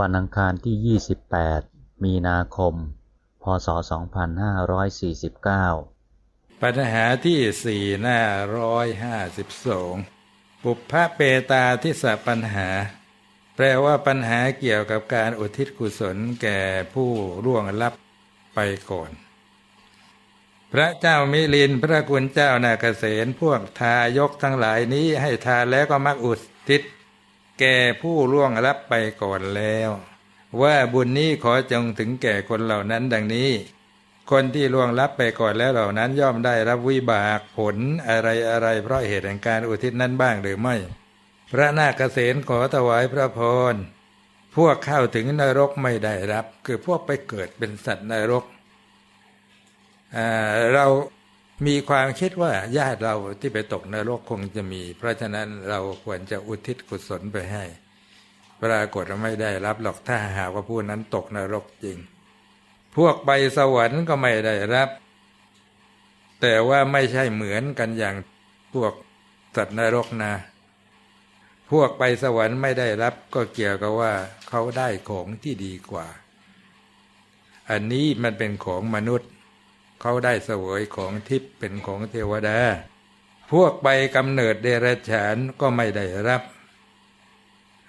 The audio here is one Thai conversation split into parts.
วันอังคารที่ 28 มีนาคม พศ 2549 ปัญหาที่สี่หน้าร้อยห้าสิบสองปุพพะเปตาทิสปัญหา แปลว่าปัญหาเกี่ยวกับการอุทิศกุศลแก่ผู้ร่วงลับไปก่อน พระเจ้ามิลินพระคุณเจ้านาเกษตพวกทายกทั้งหลายนี้ให้ทานแล้วก็มักอุทิศ แก่ผู้ร่วงลับไปก่อนแล้ว ว่าบุญนี้ขอจงถึงแก่คนเหล่านั้นดังนี้ คนที่ล่วงลับไปก่อนแล้วเหล่านั้นย่อมได้รับวิบากผลอะไรอะไรเพราะเหตุแห่งการอุทิศนั้นบ้างหรือไม่ พระนาคเษนขอถวายพระพรพวกเข้าถึงนรกไม่ได้รับ คือพวกไปเกิดเป็นสัตว์นรกเรา มีความคิดว่าญาติเราที่ไปตกนรกคงจะมี เพราะฉะนั้นเราควรจะอุทิศกุศลไปให้ ปรากฏว่าไม่ได้รับหรอกถ้าหากว่าผู้นั้นตกนรกจริง พวกไปสวรรค์ก็ไม่ได้รับ แต่ว่าไม่ใช่เหมือนกันอย่างพวกสัตว์นรกนะ พวกไปสวรรค์ไม่ได้รับก็เกี่ยวกับว่าเขาได้ของที่ดีกว่า อันนี้มันเป็นของมนุษย์ เขาได้เสวยของทิพย์เป็นของเทวดา พวกไปกำเนิดเดรัจฉานก็ไม่ได้รับ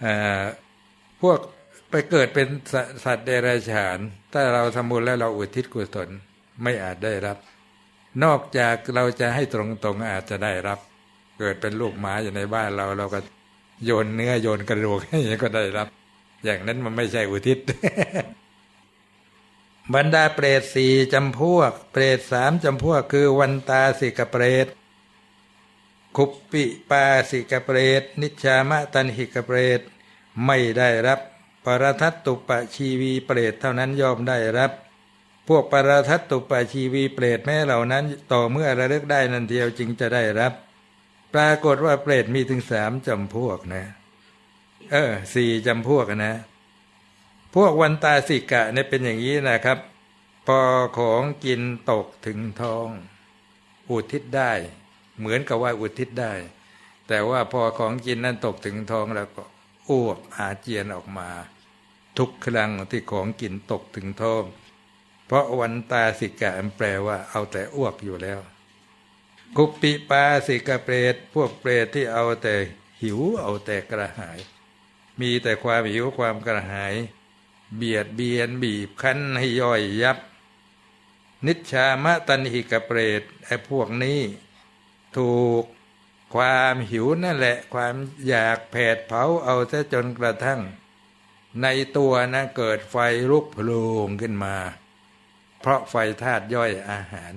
อ่าพวกไปเกิดเป็นสสัตว์เดรัจฉาน ถ้าเราทำบุญแล้วเราอุทิศกุศลไม่อาจได้รับ นอกจากเราจะให้ตรงๆอาจจะได้รับ เกิดเป็นลูกหมาอยู่ในบ้านเราเราก็โยนเนื้อโยนกระดูกให้ก็ได้รับ อย่างนั้นมันไม่ใช่อุทิศ บรรดาเปรตสี่จำพวก เปรตสามจำพวกคือวันตาสิกเปรตคุปปิปาสิกเปรตนิชามะตันหิกเปรตไม่ได้รับ ปรทัตตุปะชีวีเปรตเท่านั้นยอมได้รับ พวกปรทัตตุปะชีวีเปรตแม้เหล่านั้น ต่อเมื่อระลึกได้นันเดียวจึงจะได้รับ ปรากฏว่าเปรตมีถึงสามจำพวกนะ เออสี่จำพวกนะ พวกวันตาสิกะเนี่ยเป็นอย่างนี้นะครับ พอของกินตกถึงท้อง อุทิศได้ เหมือนกับว่าอุทิศได้ แต่ว่าพอของกินนั้นตกถึงท้องแล้วก็อ้วกอาเจียนออกมา ทุกครั้งที่ของกินตกถึงท้อง เพราะวันตาสิกะแปลว่าเอาแต่อ้วกอยู่แล้ว กุปปิปาสิกะเปรตพวกเปรตที่เอาแต่หิวเอาแต่กระหาย มีแต่ความหิวความกระหาย เบียดเบียนบีบคั้นให้ย่อยยับ นิชชามะตันหิกะเปรตไอ้พวกนี้ ถูกความหิวนั่นแหละ ความอยากแผดเผาเอาซะจนกระทั่ง ในตัวนะเกิดไฟลุกโผล่ขึ้นมา เพราะไฟธาตุย่อยอาหาร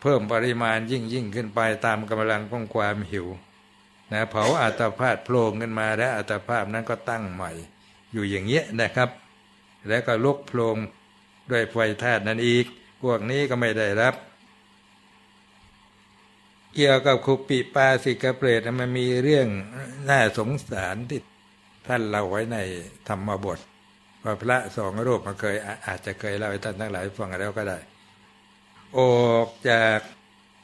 เพิ่มปริมาณยิ่งยิ่งขึ้นไปตามกำลังของความหิวนะเผาอัตภาพโผล่ขึ้นมาและอัตภาพนั้นก็ตั้งใหม่ อยู่อย่างเงี้ยนะครับ แล้วก็ลุกโผล่ด้วยไฟธาตุนั้นอีก พวกนี้ก็ไม่ได้รับ เกี่ยวกับคุปปิปาสิกเปรตมันมีเรื่องน่าสงสารที่ท่านเล่าไว้ในธรรมบทว่าพระสองรูปมาเคยอาอาจจะเคยเล่าให้ท่านทั้งหลายฟังแล้วก็ได้ ออกจาก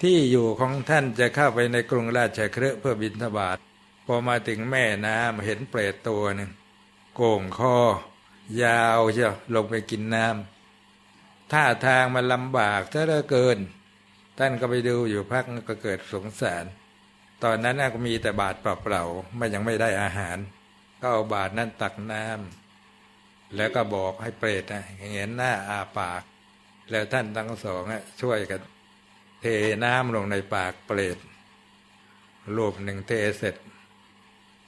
ที่อยู่ของท่านจะเข้าไปในกรุงราชเครือเพื่อบินทบาทพอมาถึงแม่น้ำเห็นเปรตตัวหนึ่งโก่งคอ ยาวเชียวลงไปกินน้ำท่าทางมันลำบากซะเหลือเกิน ท่านก็ไปดูอยู่พักก็เกิดสงสาร ตอนนั้นก็มีแต่บาทเปล่าๆไม่ยังไม่ได้อาหาร ก็เอาบาทนั้นตักน้ำแล้วก็บอกให้เปรตนะเห็นหน้าอาปาก แล้วท่านทั้งสองช่วยกันเทน้ำลงในปากเปรตรูปหนึ่งเทเสร็จ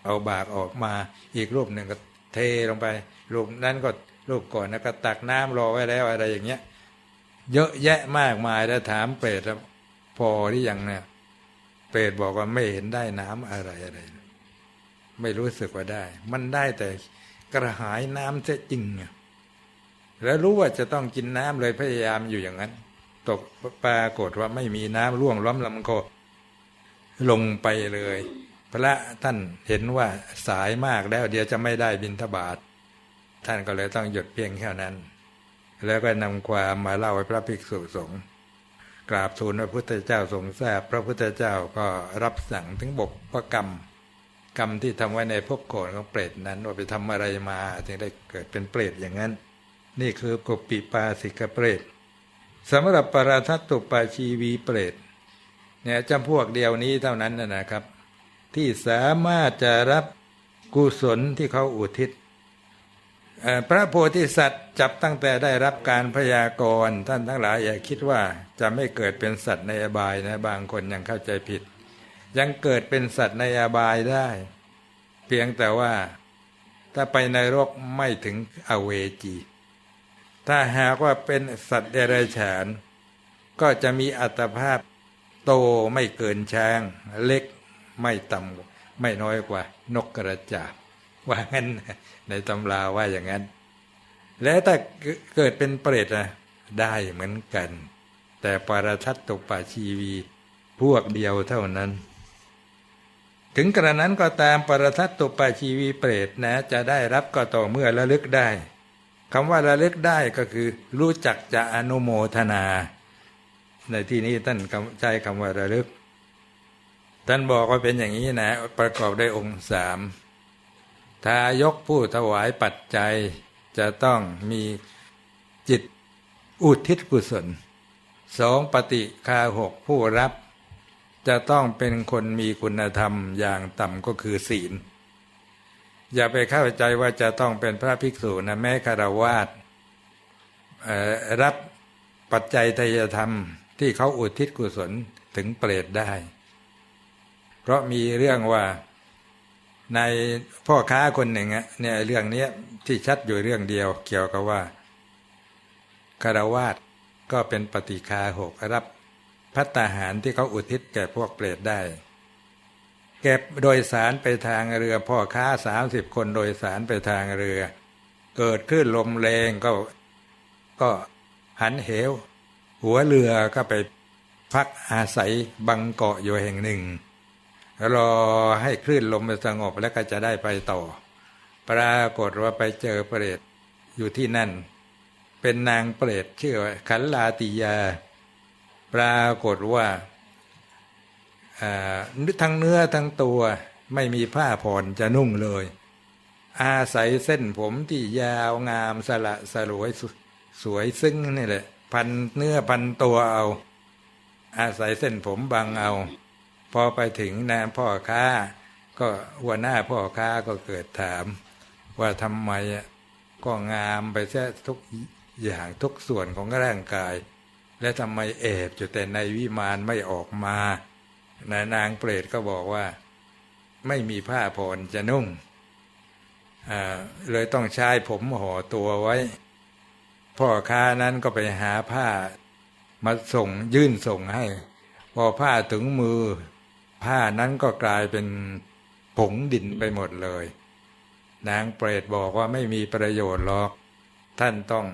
เอาบากออกมาอีกรูปหนึ่งก็เทลงไป รูปนั้นก็รูปก่อนนะก็ตักน้ำรอไว้แล้วอะไรอย่างเงี้ย เยอะแยะมากมายแล้วถามเปรตพอที่ยังเนี่ย เปรตบอกว่าไม่เห็นได้น้ำอะไรอะไร ไม่รู้สึกว่าได้ มันได้แต่กระหายน้ำเสียจริงแล้วรู้ว่าจะต้องกินน้ำเลยพยายามอยู่อย่างนั้น ตกปรากฏว่าไม่มีน้ำร่วงล้อมลำคอลงไปเลย พระท่านเห็นว่าสายมากแล้วเดี๋ยวจะไม่ได้บินทบาท ท่านก็เลยต้องหยุดเพียงแค่นั้น แล้วก็นำความมาเล่าให้พระภิกษุสงฆ์กราบทูลพระพุทธเจ้าทรงทราบพระพุทธเจ้าก็รับสั่งถึงบกพระกรรม กรรมที่ทำไว้ในภพก่อนของเปรตนั้นว่าไปทำอะไรมาถึงได้เกิดเป็นเปรตอย่างนั้น นี่คือกุปปิปาสิกเปรตสำหรับปราทัตตุปาชีวีเปรตเนี่ยจำพวกเดียวนี้เท่านั้นนะนะครับ ที่สามารถจะรับกุศลที่เขาอุทิศ พระโพธิสัตว์จับตั้งแต่ได้รับการพยากรณ์ท่านทั้งหลายอย่าคิดว่าจะไม่เกิดเป็นสัตว์ในอบายนะบางคนยังเข้าใจผิด ยังเกิดเป็นสัตว์ในอบายได้ เพียงแต่ว่าถ้าไปในโรกไม่ถึงอเวจี ถ้าหากว่าเป็นสัตว์เดรัจฉาน ก็จะมีอัตภาพโตไม่เกินช้าง เล็กไม่ต่ำไม่น้อยกว่านกกระจาบว่างั้น ในตำราว่าอย่างนั้น และถ้าเกิดเป็นเปรตนะได้เหมือนกัน แต่ปรทัตตุปาชีวี พวกเดียวเท่านั้น ถึงกระนั้นก็ตามปรทัตตุปาชีวีเปรตนะ จะได้รับก็ต่อเมื่อระลึกได้คำว่าระลึกได้ก็คือ รู้จักจะอนุโมทนา ในที่นี้ท่านใช้คำว่าระลึก ท่านบอกว่าเป็นอย่างนี้นะ ประกอบด้วยองค์สาม ทายกผู้ถวายปัจจัยจะต้องมีจิตอุทิศกุศลสองปฏิคาหกผู้รับ จะต้องเป็นคนมีคุณธรรมอย่างต่ำก็คือศีล อย่าไปเข้าใจว่าจะต้องเป็นพระภิกษุนะแม้คารวาสรับปัจจัยทายธรรมที่เขาอุทิศกุศลถึงเปรตได้ เพราะมีเรื่องว่า ในพ่อค้าคนหนึ่งเนี่ยเรื่องนี้ที่ชัดอยู่เรื่องเดียว เกี่ยวกับว่าคารวาสก็เป็นปฏิคาหกรับพัตตาหารที่เขาอุทิศแก่พวกเปรตได้ เก็บโดยสารไปทางเรือพ่อค้าสามสิบคนโดยสารไปทางเรือ เกิดขึ้นลมแรงก็ก็หันเหว หัวเรือก็ไปพักอาศัยบังเกาะอยู่แห่งหนึ่ง รอให้คลื่นลมสงบแล้วก็จะได้ไปต่อ ปรากฏว่าไปเจอเปรตอยู่ที่นั่น เป็นนางเปรตชื่อขันลาติยา ปรากฏว่าทั้งเนื้อทั้งตัวไม่มีผ้าผ่อนจะนุ่งเลย อาศัยเส้นผมที่ยาวงามสละสลวยสสวยซึ่งนี่แหละ พันเนื้อพันตัวเอา อาศัยเส้นผมบังเอา พอไปถึงนายพ่อค้า ก็หัวหน้าพ่อค้าก็เกิดถาม ว่าทำไมก็งามไปแค่ทุกอย่างทุกส่วนของร่างกาย และทำไมแอบอยู่แต่ในวิมานไม่ออกมานายนางเปรตก็บอกว่า ไม่มีผ้าผ่อนจะนุ่งเลยต้องใช้ผมห่อตัวไว้ พ่อค้านั้นก็ไปหาผ้ามาส่งยื่นส่งให้ พอผ้าถึงมือ ผ้านั้นก็กลายเป็นผงดินไปหมดเลย นางเปรตบอกว่าไม่มีประโยชน์หรอก ท่านต้อง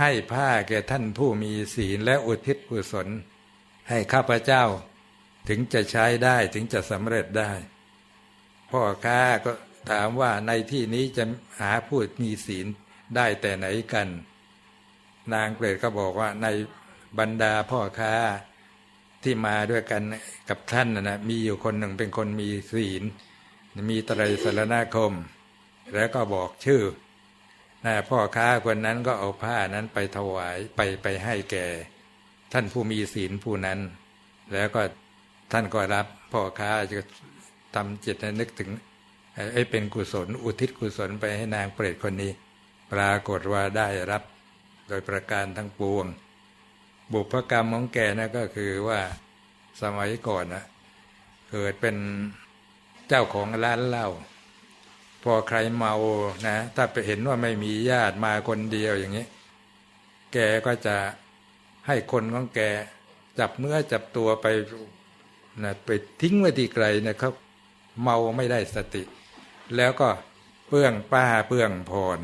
ให้ผ้าแก่ท่านผู้มีศีลและอุทิศกุศล ให้ข้าพเจ้า ถึงจะใช้ได้ถึงจะสำเร็จได้ พ่อค้าก็ถามว่าในที่นี้จะหาผู้มีศีลได้แต่ไหนกัน นางเปรตก็บอกว่าในบรรดาพ่อค้า ที่มาด้วยกันกับท่านนะนะมีอยู่คนหนึ่งเป็นคนมีศีล มีตรัยสารณคม แล้วก็บอกชื่อนะพ่อค้าคนนั้นก็เอาผ้านั้นไปถวายไปไปให้แก่ ท่านผู้มีศีลผู้นั้น แล้วก็ท่านก็รับพ่อค้าจะทำจิตนึกถึงไอ้เป็นกุศล อุทิศกุศลไปให้นางเปรตคนนี้ ปรากฏว่าได้รับ โดยประการทั้งปวง บุพกรรมของแกนะก็คือว่าสมัยก่อนนะเกิดเป็นเจ้าของร้านเหล้าพอใครเมานะ ถ้าไปเห็นว่าไม่มีญาติมาคนเดียวอย่างนี้ แกก็จะให้คนของแก จับเนื้อจับตัวไปนะไปทิ้งไว้ที่ไกลนะครับ เมาไม่ได้สติ แล้วก็เปื้องป้าเปื้องพร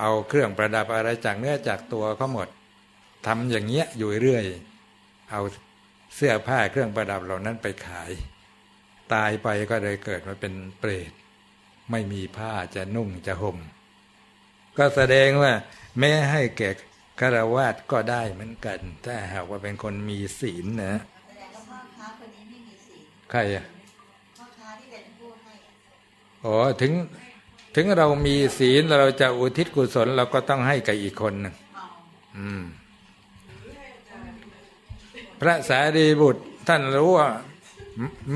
เอาเครื่องประดับอะไรจากเนื้อจากตัวเขาหมด ทำอย่างเงี้ยอยู่เรื่อย เอาเสื้อผ้าเครื่องประดับเหล่านั้นไปขาย ตายไปก็เลยเกิดมาเป็นเปรต ไม่มีผ้าจะนุ่งจะห่ม ก็แสดงว่า แม้ให้แก่คารวาสก็ได้เหมือนกัน ถ้าหากว่าเป็นคนมีศีลนะแสดงว่าพ่อค้าคนนี้ไม่มีศีลใครอะพ่อค้าที่เป็นผู้ให้อ๋อถึงถึงเรามีศีลเราจะอุทิศกุศลเราก็ต้องให้กับอีกคนหนึงอืม ระสารีบุตรท่านรู้ว่า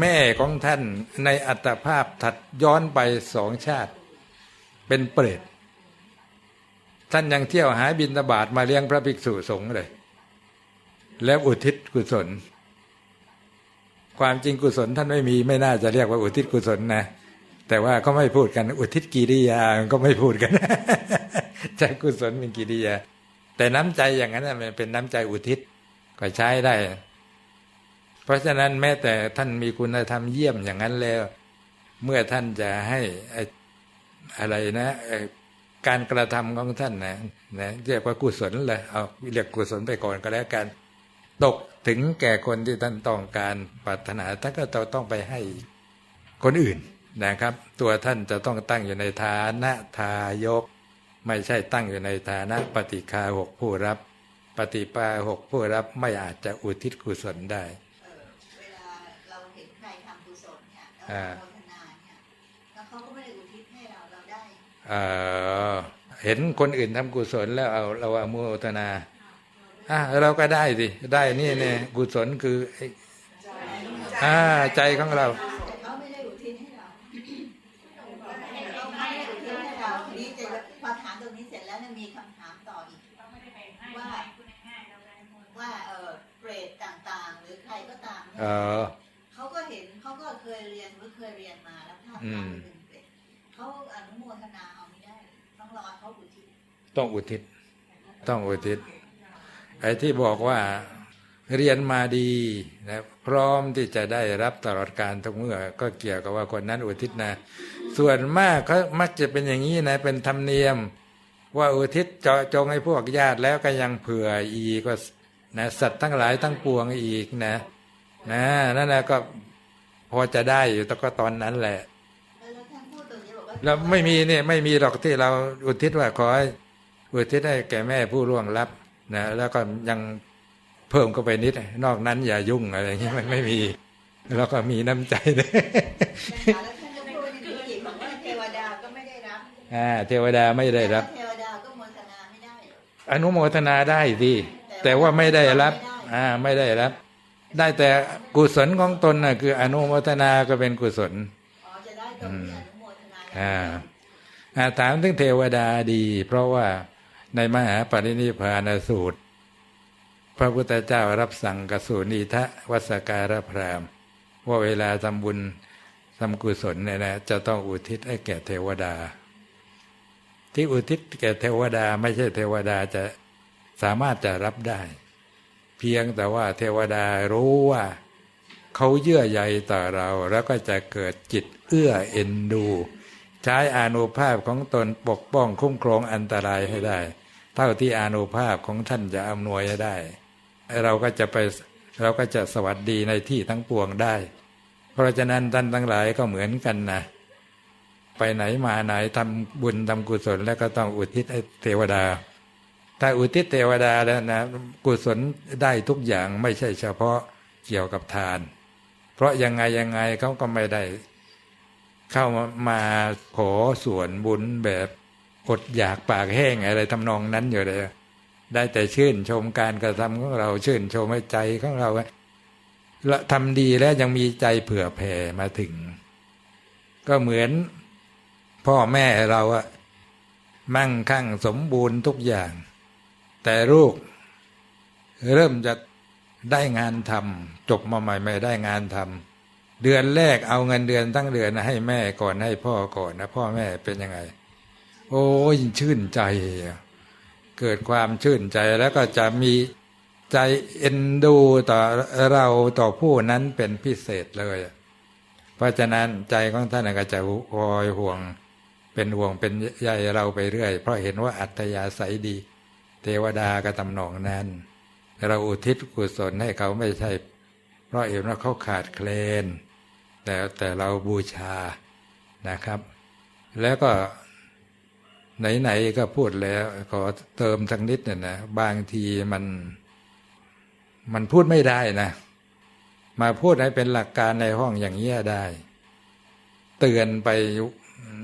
แม่ของท่านในอัตภาพถัดย้อนไปสองชาติ เป็นเปรตท่านยังเที่ยวหาบินตบาทมาเลี้ยงพระภิกษุสงฆ์เลย แล้วอุทิศกุศล ความจริงกุศลท่านไม่มีไม่น่าจะเรียกว่าอุทิศกุศลนะ แต่ว่าก็ไม่พูดกันอุทิศกิริยาก็ไม่พูดกันใจกุศลเป็นกิริยา แต่น้ำใจอย่างนั้นมันเป็นน้ำใจอุทิศ ก็ใช้ได้ เพราะฉะนั้นแม้แต่ท่านมีคุณธรรมเยี่ยมอย่างนั้นแล้ว เมื่อท่านจะให้อะไรนะการกระทำของท่านนะนะเรียกว่ากุศลเลยเอาเรียกกุศลไปก่อนก็แล้วกัน ตกถึงแก่คนที่ท่านต้องการปรารถนาท่านก็ต้องไปให้คนอื่นนะครับ ตัวท่านจะต้องตั้งอยู่ในฐานะทายก ไม่ใช่ตั้งอยู่ในฐานะปฏิคาหกผู้รับ ปฏิปาหกผู้รับไม่อาจจะอุทิศกุศลได้เออเวลาเราเห็นใครทำกุศลเนี่ยแล้วอ่าโมทนาเนี่ยแล้วเขาก็ไม่ได้อุทิศให้เราเราได้เอ่อเห็นคนอื่นทำกุศลแล้วเอาเราอนุโมทนาอะเราก็ได้สิได้นี่เนี่ยกุศลคือไอ้อ่าใจของเรา แต่เขาไม่ได้อุทิศให้เราเขาไม่ได้อุทิศให้เราทีนี้จะพอถามตรงนี้เสร็จแล้วเนี่ยมีคำถามต่ออีกว่าว่าเออเกรดต่างๆ หรือใครก็ตาม เนี่ยเออเขาก็เห็นเขาก็เคยเรียนหรือเคยเรียนมาแล้วถ้าอืเขามเป็นเกรดเขาอนุโมทนาเอาไม่ได้ ต้องรอเขาอุทิศต้องอุทิศ ต้องอุทิศไอ้ที่บอกว่าเรียนมาดีนะพร้อมที่จะได้รับตลอดการทุกเมื่อ ก็เกี่ยวกับว่าคนนั้นอุทิศนะ ส่วนมากเขามักจะเป็นอย่างนี้นะ เป็นธรรมเนียม ว่าอุทิศเจาะจงให้พวกญาติแล้วก็ยังเผื่ออีกก็นะสัตว์ทั้งหลายทั้งปวงอีกนะ นะนั่นแหละก็พอจะได้อยู่แต่ก็ตอนนั้นแหละ แล้วท่านพูดตรงนี้บอกว่าแล้วไม่มีเนี่ยไม่มีหรอกที่เราอุทิศว่าขอให้อุทิศให้แก่แม่ผู้ล่วงลับนะแล้วก็ยังเพิ่มเข้าไปนิด นอกนั้นอย่ายุ่งอะไรอย่างนี้มันไม่มี แล้วก็มีน้ำใจเลยแล้วท่านก็พูดอย่างนี้อีกบอกว่าเทวดาก็ไม่ได้รับอ่าเทวดาไม่ได้รับเทวดาก็โมทนาไม่ได้หรอกอนุโมทนาได้สิแต่ว่าไม่ได้รับ อ่า ไม่ได้รับ ได้แต่กุศลของตนน่ะคือ อนุโมทนาก็เป็นกุศลอ๋อจะได้ตรงที่อนุโมทนาอ่าอ่าถามถึงเทวดาดี เพราะว่าในมหาปรินิพพานสูตร พระพุทธเจ้ารับสั่งกสูนีทะวัสการพรามว่าเวลาทำบุญทำกุศลเนี่ยนะจะต้องอุทิศให้แก่เทวดา ที่อุทิศแก่เทวดาไม่ใช่เทวดาจะสามารถจะรับได้ เพียงแต่ว่าเทวดารู้ว่าเขาเยื่อใยต่อเราแล้วก็จะเกิดจิตเอื้อเอ็นดู ใช้อานุภาพของตนปกป้องคุ้มครองอันตรายให้ได้ เท่าที่อานุภาพของท่านจะอำนวยให้ได้ เราก็จะไปเราก็จะสวัสดีในที่ทั้งปวงได้ เพราะฉะนั้นท่านทั้งหลายก็เหมือนกันนะไปไหนมาไหนทำบุญทำกุศลแล้วก็ต้องอุทิศให้เทวดา ถ้าอุทิศเทวดาแล้วนะกุศลได้ทุกอย่างไม่ใช่เฉพาะเกี่ยวกับทาน เพราะยังไงยังไงเขาก็ไม่ได้ เข้ามาขอส่วนบุญแบบอดอยากปากแห้งอะไรทำนองนั้นอยู่เลยได้แต่ชื่นชมการกระทำของเราชื่นชมให้ใจของเราละทำดีแล้วยังมีใจเผื่อแผ่มาถึง ก็เหมือนพ่อแม่เราอะมั่งคั่งสมบูรณ์ทุกอย่าง แต่ลูกเริ่มจะได้งานทำจบมาใหม่ไม่ได้งานทำเดือนแรกเอาเงินเดือนตั้งเดือนให้แม่ก่อนให้พ่อก่อนนะพ่อแม่เป็นยังไง โอ้ยชื่นใจ เกิดความชื่นใจแล้วก็จะมีใจเอ็นดูต่อเราต่อผู้นั้นเป็นพิเศษเลย เพราะฉะนั้นใจของท่านก็จะคอยห่วงเป็นห่วงเป็นใยเราไปเรื่อย เพราะเห็นว่าอัตยาศัยดี เทวดาก็ตำหนองนั้น เราอุทิศกุศลให้เขาไม่ใช่ เพราะเห็นว่าเขาขาดเคลน แต่แต่เราบูชานะครับ แล้วก็ไหนๆก็พูดแล้ว ขอเติมสักนิดเนี่ยนะบางทีมัน มันพูดไม่ได้นะ มาพูดให้เป็นหลักการในห้องอย่างนี้ยได้ เตือนไป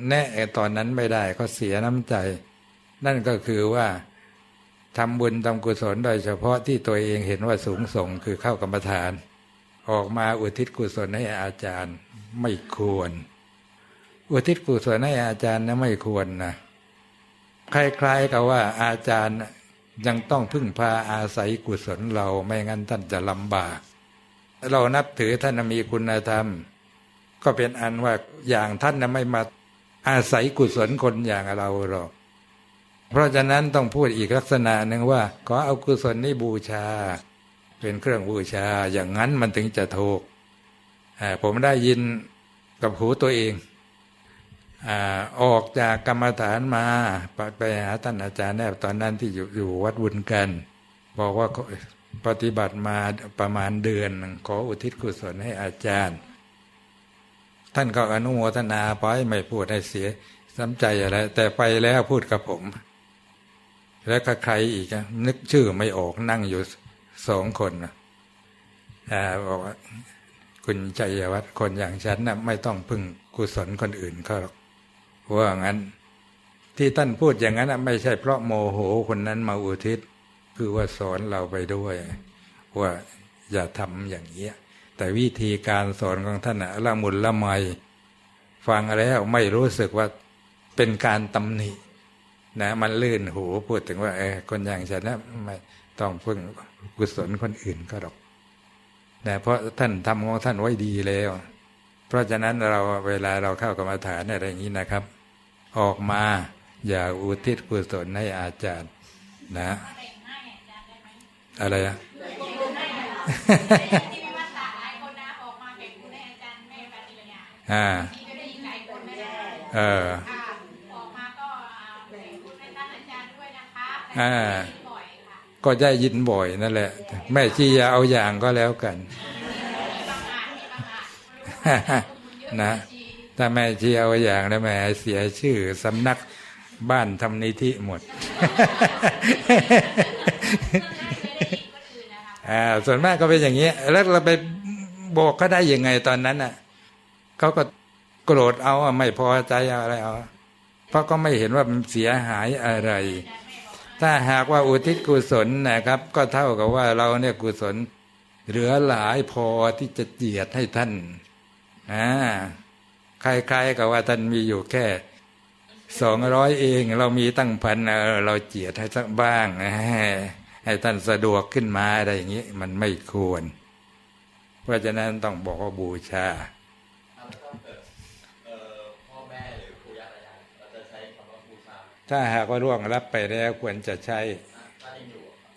แน่ตอนนั้นไม่ได้ ก็เสียน้ำใจ นั่นก็คือว่า ทำบุญทำกุศลโดยเฉพาะที่ตัวเองเห็นว่าสูงส่งคือเข้ากรรมฐาน ออกมาอุทิศกุศลให้อาจารย์ไม่ควร อุทิศกุศลให้อาจารย์นะไม่ควรนะคล้ายๆกับว่าอาจารย์ยังต้องพึ่งพาอาศัยกุศลเราไม่งั้นท่านจะลำบาก เรานับถือท่านมีคุณธรรม ก็เป็นอันว่าอย่างท่านนะไม่มาอาศัยกุศลคนอย่างเราหรอก เพราะฉะนั้นต้องพูดอีกลักษณะหนึ่งว่า ขอเอากุศลนี้บูชา เป็นเครื่องบูชาอย่างนั้นมันถึงจะถูกผมได้ยินกับหูตัวเองออกจากกรรมฐานมาไปหาท่านอาจารย์แนบตอนนั้นที่อยู่อยู่วัดบุญกัน บอกว่าปฏิบัติมาประมาณเดือน ขออุทิศกุศลให้อาจารย์ ท่านก็อนุโมทนาไปไม่พูดให้เสียส้ำใจอะไร แต่ไปแล้วพูดกับผม แล้วก็ใครอีกอะนึกชื่อไม่ออกนั่งอยู่สองคนนะอ่บอกว่า คุณชัยวัฒน์คนอย่างฉันนะไม่ต้องพึ่งกุศลคนอื่นเขาหรอกว่างั้น ที่ท่านพูดอย่างนั้นไม่ใช่เพราะโมโหคนนั้นมาอุทิศ คือว่าสอนเราไปด้วย ว่าอย่าทำอย่างนี้แต่วิธีการสอนของท่านนะละมุนละไมฟังแล้วไม่รู้สึกว่าเป็นการตำหนิ นะมันลื่นหูพูดถึงว่าเออคนอย่างฉันนะไม่ต้องพึ่งกุศลคนอื่นก็หรอกนะเพราะท่านทำของท่านไว้ดีแล้ว เพราะฉะนั้นเราเวลาเราเข้ากรรมฐานอะไรอย่างนี้นะครับ ออกมาอย่าอุทิศกุศลให้อาจารย์ นะ อะไรอะที่ไม่ว่าสาหลายคนนะออกมาแข่งคุณให้อาจารย์แม่ปฏิบัติงานอ่าที่ก็ได้ยินหลายคนไม่ได้เออค่ะออกมาก็แข่งคุณให้ท่านอาจารย์ด้วยนะคะ อ่าก็ได้ยินบ่อยนั่นแหละ แม่ชีอย่าเอาอย่างก็แล้วกันนะถ้าแม่ชีเอาอย่างแล้วแม่เสียชื่อสำนักบ้านทำนิธิหมดอ่าส่วนมากก็เป็นอย่างนี้ แล้วเราไปบอกเขาได้ยังไงตอนนั้นอะเขาก็โกรธเอาไม่พอใจอะไรเอาเพราะก็ไม่เห็นว่ามันเสียหายอะไร ถ้าหากว่าอุทิศกุศลนะครับ ก็เท่ากับว่าเราเนี่ยกุศล เหลือหลายพอที่จะเจียดให้ท่านอ่าคล้ายๆกับว่าท่านมีอยู่แค่สองร้อยเอง เรามีตั้งพันเออเราเจียดให้สักบ้างนะให้ท่านสะดวกขึ้นมาอะไรอย่างนี้มันไม่ควร เพราะฉะนั้นต้องบอกว่าบูชา ถ้าหากว่าร่วงรับไปแล้วควรจะใช้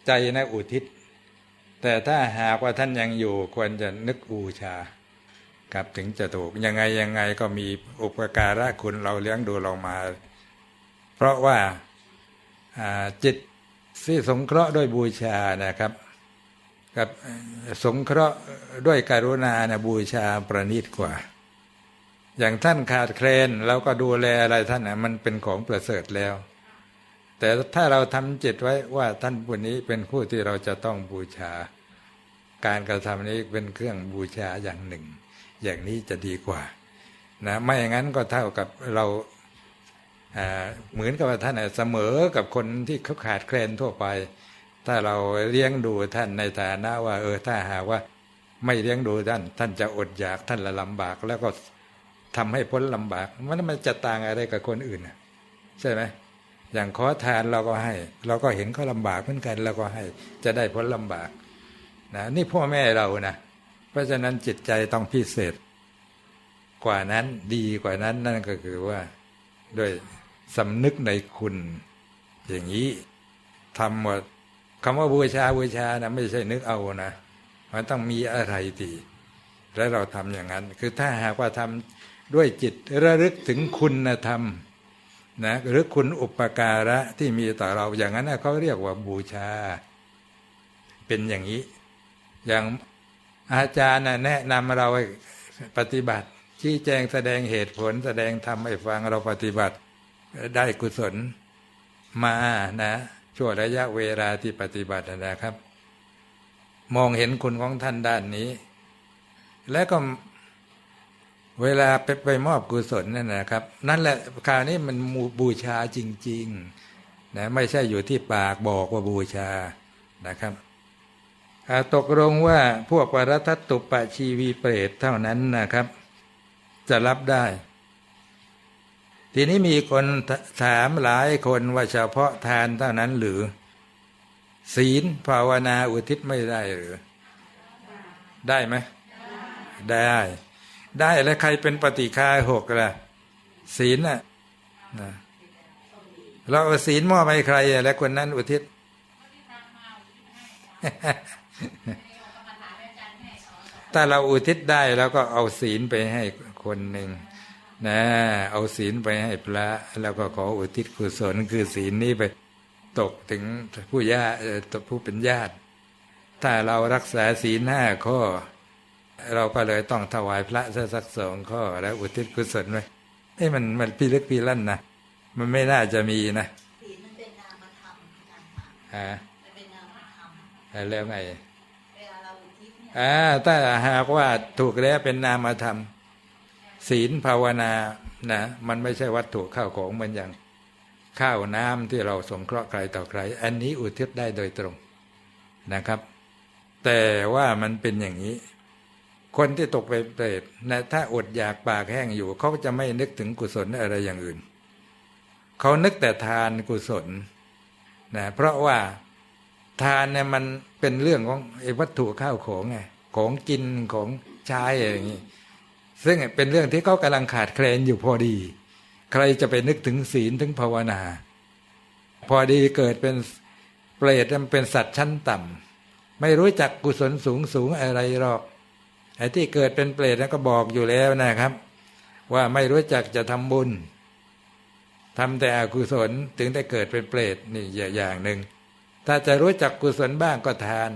ใจนะอุทิศ แต่ถ้าหากว่าท่านยังอยู่ควรจะนึกบูชาครับถึงจะถูกยังไงยังไงก็มีอุปการะคุณเราเลี้ยงดูเรามา เพราะว่าจิตที่สงเคราะห์ด้วยบูชานะครับกับสงเคราะห์ด้วยการุณานะบูชาประณีตกว่า อย่างท่านขาดแคลนเราก็ดูแลอะไรท่านนะมันเป็นของประเสริฐแล้ว แต่ถ้าเราทำจิตไว้ว่าท่านผู้นี้เป็นผู้ที่เราจะต้องบูชา การกระทำนี้เป็นเครื่องบูชาอย่างหนึ่ง อย่างนี้จะดีกว่านะไม่อย่างนั้นก็เท่ากับเราเหมือนกับท่านน่ะเสมอกับคนที่เขาขาดแคลนทั่วไป ถ้าเราเลี้ยงดูท่านในฐานะว่า เออถ้าหากว่า ไม่เลี้ยงดูท่าน ท่านจะอดอยากท่านละลำบากแล้วก็ ทำให้พ้นลำบาก มันมันจะต่างอะไรกับคนอื่นนะใช่ไหมอย่างขอทานเราก็ให้ เราก็เห็นเขาลำบากเหมือนกันเราก็ให้จะได้พ้นลำบากนะนี่พ่อแม่เรานะเพราะฉะนั้นจิตใจต้องพิเศษ กว่านั้นดีกว่านั้นนั่นก็คือว่าด้วยสำนึกในคุณ อย่างนี้ทำว่าคำว่าบูชาบูชานะไม่ใช่นึกเอานะมันต้องมีอะไรดีแล้วเราทำอย่างนั้น คือถ้าหากว่าทำ ด้วยจิตระลึกถึงคุณธรรมนะหรือคุณอุปการะที่มีต่อเราอย่างนั้นเขาเรียกว่าบูชา เป็นอย่างนี้ อย่างอาจารย์แนะนำเราปฏิบัติ ชี้แจงแสดงเหตุผล แสดงธรรมให้ฟังเราปฏิบัติ ได้กุศลมานะช่วงระยะเวลาที่ปฏิบัตินะครับ มองเห็นคุณของท่านด้านนี้ และก็ เวลาไปไปมอบกุศลนั่นนะครับ นั่นแหละคราวนี้มันบูชาจริงๆนะไม่ใช่อยู่ที่ปากบอกว่าบูชานะครับตกลงว่าพวกวรทัตตุปะชีวีเปรตเท่านั้นนะครับ จะรับได้ ทีนี้มีคนถามหลายคนว่าเฉพาะทานเท่านั้นหรือ ศีลภาวนาอุทิศไม่ได้หรือ ได้ไหมได้ ได้แล้วใครเป็นปฏิคาหกล่ะ ศีลน่ะนะเราเอาศีลมอบให้ใครอะแล้วคนนั้นอุทิศถ้าเราอุทิศได้แล้วก็เอาศีลไปให้คนหนึ่งนะเอาศีลไปให้พระ แล้วก็ขออุทิศกุศลคือศีลนี้ไปตกถึงผู้ญาติเอ่อตกผู้เป็นญาติ ถ้าเรารักษาศีลห้าข้อ เราก็เลยต้องถวายพระสักสองข้อแล้วอุทิศกุศลไว้เอ้มันมันพี่ลึกพี่ลั่นนะมันไม่น่าจะมีนะศีลมันเป็นนามธรรมอาจารย์ค่ะอ่ามันเป็นนามธรรมแล้วไงเวลาเราอุทิศเนี่ยอ่าถ้าหากว่าถูกแล้วเป็นนามธรรม ศีลภาวนานะมันไม่ใช่วัตถุข้าวของเหมือนอย่างข้าวน้ำที่เราสงเคราะห์ใครต่อใคร อันนี้อุทิศได้โดยตรงนะครับ แต่ว่ามันเป็นอย่างนี้ คนที่ตกไปเปรตนะถ้าอดอยากปากแห้งอยู่เขาจะไม่นึกถึงกุศลอะไรอย่างอื่น เขานึกแต่ทานกุศลนะเพราะว่าทานเนี่ยมันเป็นเรื่องของไอ้วัตถุข้าวของไงของกินของใช้อะไรอย่างนี้ซึ่งเป็นเรื่องที่เขากำลังขาดแคลนอยู่พอดี ใครจะไปนึกถึงศีลถึงภาวนา พอดีเกิดเป็นเปรตมันเป็นสัตว์ชั้นต่ำไม่รู้จักกุศลสูงสูงอะไรหรอก ไอ้ที่เกิดเป็นเปรตนั้นก็บอกอยู่แล้วนะครับ ว่าไม่รู้จักจะทำบุญทำแต่อกุศลถึงได้เกิดเป็นเปรตนี่อย่างหนึ่งถ้าจะรู้จักกุศลบ้างก็ทาน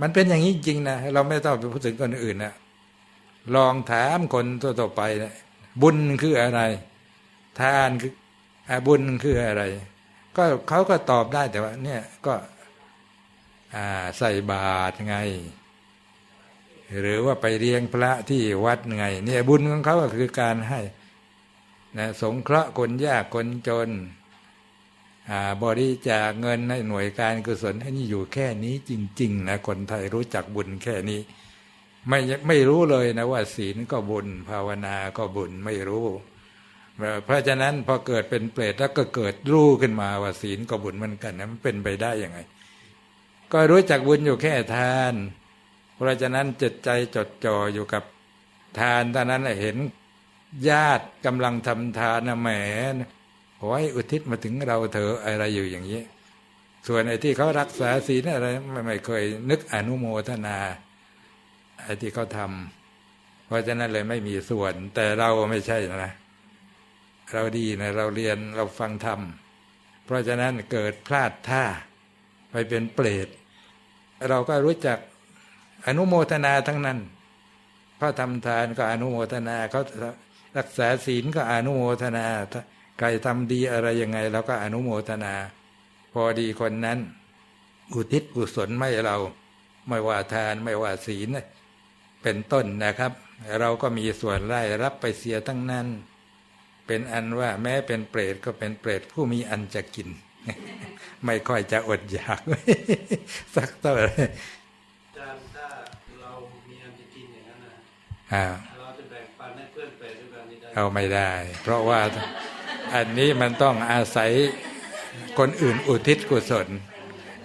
มันเป็นอย่างนี้จริงนะเราไม่ต้องไปพูดถึงคนอื่นนะลองถามคนทั่วๆไปนะบุญคืออะไร ทานคืออบุญคืออะไร ก็เขาก็ตอบได้แต่ว่า เนี่ยก็ใส่บาตรไง หรือว่าไปเลี้ยงพระที่วัดไง เนี่ยบุญของเขาก็คือการให้นะสงเคราะห์คนยากคนจนอ่าบริจาคเงินให้หน่วยการกุศลให้นี่อยู่แค่นี้จริง ๆ นะคนไทยรู้จักบุญแค่นี้ ไม่ไม่รู้เลยนะว่า ศีลก็บุญ ภาวนาก็บุญไม่รู้ เพราะฉะนั้นพอเกิดเป็นเปรตแล้วก็เกิดรู้ขึ้นมาว่าศีลก็บุญเหมือนกันนะมันเป็นไปได้ยังไง ก็รู้จักบุญอยู่แค่ทาน เพราะฉะนั้นจิตใจจดจ่ออยู่กับทานเท่านั้นเห็นญาติกำลังทำทานนะแหมขอให้อุทิศมาถึงเราเถอะอะไรอยู่อย่างนี้ ส่วนไอ้ที่เขารักษาศีลอะไรไมไม่เคยนึกอนุโมทนาไอ้ที่เขาทำเพราะฉะนั้นเลยไม่มีส่วน แต่เราไม่ใช่นะ เราดีนะ เราเรียนเราฟังธรรม เพราะฉะนั้นเกิดพลาดท่าไปเป็นเปรตเราก็รู้จัก อนุโมทนาทั้งนั้นเขาทำทานก็อนุโมทนาเขารักษาศีลก็อนุโมทนาถ้าใครทำดีอะไรยังไงเราก็อนุโมทนา พอดีคนนั้น อุทิศกุศลไม่เรา ไม่ว่าทานไม่ว่าศีลเป็นต้นนะครับ เราก็มีส่วนไล่รับไปเสียทั้งนั้น เป็นอันว่าแม้เป็นเปรตก็เป็นเปรตผู้มีอันจะกิน ไม่ค่อยจะอดอยาก สักเท่าไหร่ อาจารย์ถ้าเรามีอันจะกินอย่างนั้นนะ อ่าเราจะแบ่งปันให้เพื่อนเปรตด้วยกันนี่ได้เอาไม่ได้ เพราะว่าอันนี้มันต้องอาศัยคนอื่นอุทิศกุศล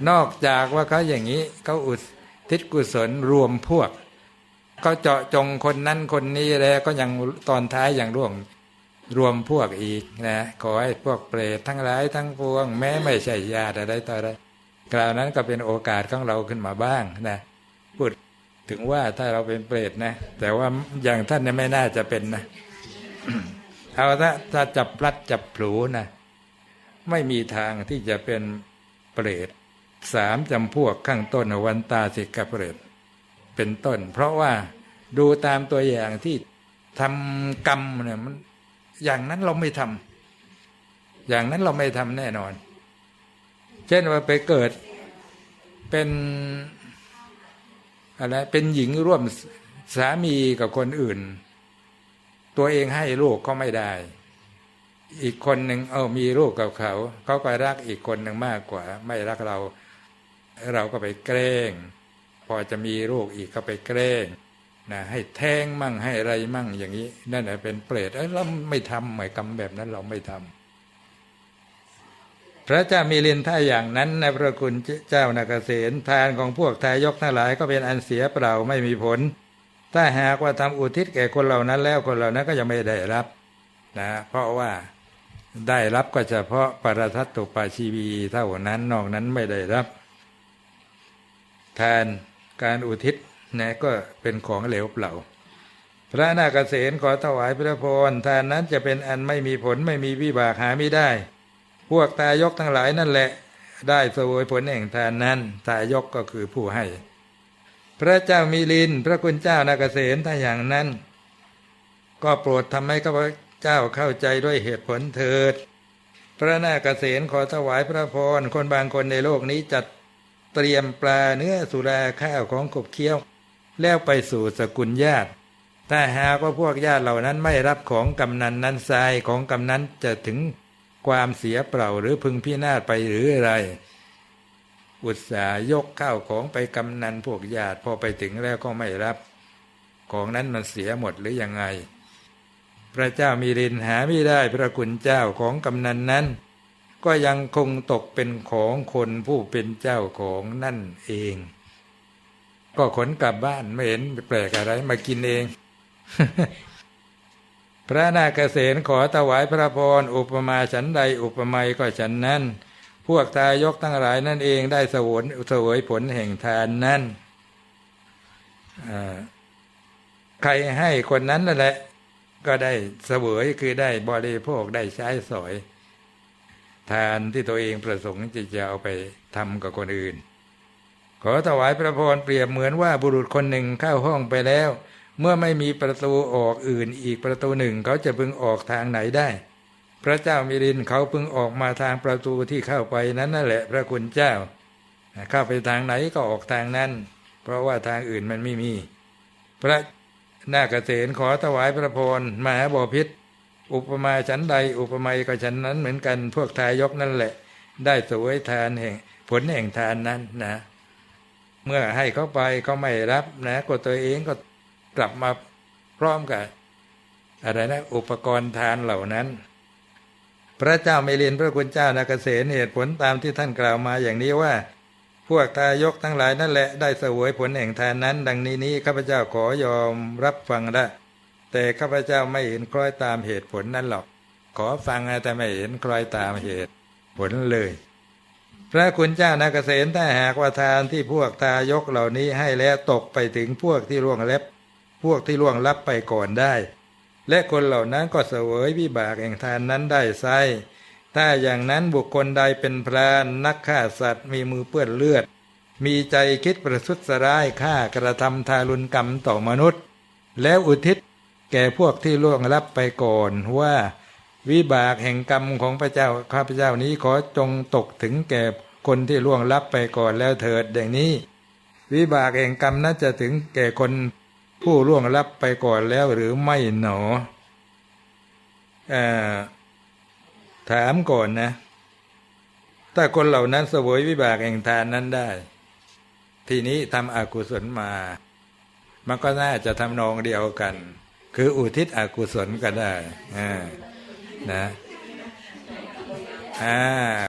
นอกจากว่าเขาอย่างนี้เขาอุทิศกุศลรวมพวกเขาเจาะจงคนนั้นคนนี้แล้วก็ยังตอนท้ายอย่างร่วมรวมพวกอีกนะขอให้พวกเปรตทั้งหลายทั้งปวง แม้ไม่ใช่ญาติอะไรต่ออะไรกล่าวนั้นก็เป็นโอกาสของเราขึ้นมาบ้างนะพูด ถึงว่าถ้าเราเป็นเปรตนะ แต่ว่าอย่างท่านเนี่ยไม่น่าจะเป็นนะเอาถ้าถ้าจับพลัดจับผลูนะไม่มีทางที่จะเป็นเปรตสามจำพวกข้างต้นวันตาสิกเปรตเป็นต้น เพราะว่าดูตามตัวอย่างที่ทำกรรมเนี่ยมันอย่างนั้นเราไม่ทำอย่างนั้นเราไม่ทำแน่นอน เช่นว่าไปเกิดเป็น อะไรเป็นหญิงร่วมสามีกับคนอื่น ตัวเองให้ลูกก็ไม่ได้ อีกคนหนึ่งเออมีลูกกับเขา เขาก็รักอีกคนหนึ่งมากกว่า ไม่รักเรา เราก็ไปแกล้งพอจะมีลูกอีกก็ไปแกล้งนะให้แท้งมั่งให้อะไรมั่งอย่างนี้ นั่นแหละเป็นเปรตเอ้ยเราไม่ทำหมายกรรมแบบนั้นเราไม่ทำ พระเจ้ามีลินถ้าอย่างนั้นในพระคุณเจ้านาเกษตทานของพวกทายกทั้งหลายก็เป็นอันเสียเปล่าไม่มีผล ถ้าหากว่าทำอุทิศแก่คนเหล่านั้นแล้วคนเหล่านั้นก็ยังไม่ได้รับนะเพราะว่าได้รับก็เฉพาะปรทัตตุปาชีวีเท่านั้นนอกนั้นไม่ได้รับ ทานการอุทิศนะก็เป็นของเหลวเปล่า พระนาคเษนขอถวายพระพรทานนั้นจะเป็นอันไม่มีผลไม่มีวิบากหาไม่ได้ พวกตายกทั้งหลายนั่นแหละ ได้สวยผลแห่งทานนั้นตายกก็คือผู้ให้ พระเจ้ามีลิน พระคุณเจ้านาคเษนถ้าอย่างนั้น ก็โปรดทำให้ข้าพเจ้าเข้าใจด้วยเหตุผลเถิด พระนาคเษนขอถวายพระพรคนบางคนในโลกนี้จัดเตรียมปลาเนื้อสุราข้าวของขบเคี้ยว แล้วไปสู่สกุลญาติถ้าหากว่าพวกญาติเหล่านั้นไม่รับของกำนันนั้นทรายของกำนันจะถึง ความเสียเปล่าหรือพึงพินาศไปหรืออะไร อุตสาหยกข้าวของไปกำนันพวกญาติพอไปถึงแล้วก็ไม่รับ ของนั้นมันเสียหมดหรือยังไง พระเจ้ามีรินหาไม่ได้พระคุณเจ้าของกำนันนั้น ก็ยังคงตกเป็นของคนผู้เป็นเจ้าของนั่นเอง ก็ขนกลับบ้านไม่เห็นแปลกอะไรมากินเอง พระนาคเษนขอถวายพระพรอุปมาฉันใดอุปไมยก็ฉันนั้น พวกทายกทั้งหลายนั่นเองได้สวนเสวยผลแห่งทานนั้นใครให้คนนั้นนั่นแหละก็ได้เสวยคือได้บริโภคได้ใช้สอย ทานที่ตัวเองประสงค์จะจะเอาไปทำกับคนอื่น ขอถวายพระพรเปรียบเหมือนว่าบุรุษคนหนึ่งเข้าห้องไปแล้ว เมื่อไม่มีประตูออกอื่นอีกประตูหนึ่งเขาจะพึงออกทางไหนได้ พระเจ้ามิรินเขาพึงออกมาทางประตูที่เข้าไปนั้นนั่นแหละพระคุณเจ้าเข้าไปทางไหนก็ออกทางนั้น เพราะว่าทางอื่นมันไม่มี พระนาคเษนขอถวายพระพรมหาบอพิษอุปมาฉันใดอุปไมยก็ฉันนั้นเหมือนกันพวกทายกนั่นแหละ ได้สวยทานแห่งผลแห่งทานนั้นนะ เมื่อให้เขาไปเขาไม่รับนะก็ตัวเองก็ กลับมาพร้อมกับอะไรนะอุปกรณ์ทานเหล่านั้น พระเจ้าไม่เรียนพระคุณเจ้านาเกษตเหตุผลตามที่ท่านกล่าวมาอย่างนี้ว่า พวกทายกทั้งหลายนั่นแหละได้เสวยผลแห่งทานนั้น ดังนี้นี้ข้าพเจ้าขอยอมรับฟังได้แต่ข้าพเจ้าไม่เห็นคล้อยตามเหตุผลนั้นหรอก ขอฟังแต่ไม่เห็นคล้อยตามเหตุผลเลย พระคุณเจ้านาเกษตถ้าหากว่าทานที่พวกทายกเหล่านี้ให้แล้วตกไปถึงพวกที่ล่วงเล็บ พวกที่ล่วงลับไปก่อนได้ และคนเหล่านั้นก็เสวยวิบากแห่งทานนั้นได้ไซถ้าอย่างนั้นบุคคลใดเป็นพรานนักฆ่าสัตว์มีมือเปื้อนเลือด มีใจคิดประทุษร้ายฆ่ากระทำทารุณกรรมต่อมนุษย์ แล้วอุทิศแก่พวกที่ล่วงลับไปก่อนว่า วิบากแห่งกรรมของพระเจ้าข้าพเจ้านี้ขอจงตกถึงแก่คนที่ล่วงลับไปก่อนแล้วเถิดอย่างนี้ วิบากแห่งกรรมนั้นจะถึงแก่คน ผู้ล่วงลับไปก่อนแล้วหรือไม่หนออถามก่อนนะ ถ้าคนเหล่านั้นเสวยวิบากแห่งทานนั้นได้ ทีนี้ทำอกุศลมา มันก็น่าจะทำนองเดียวกัน คืออุทิศอกุศลก็ได้นะ อ่า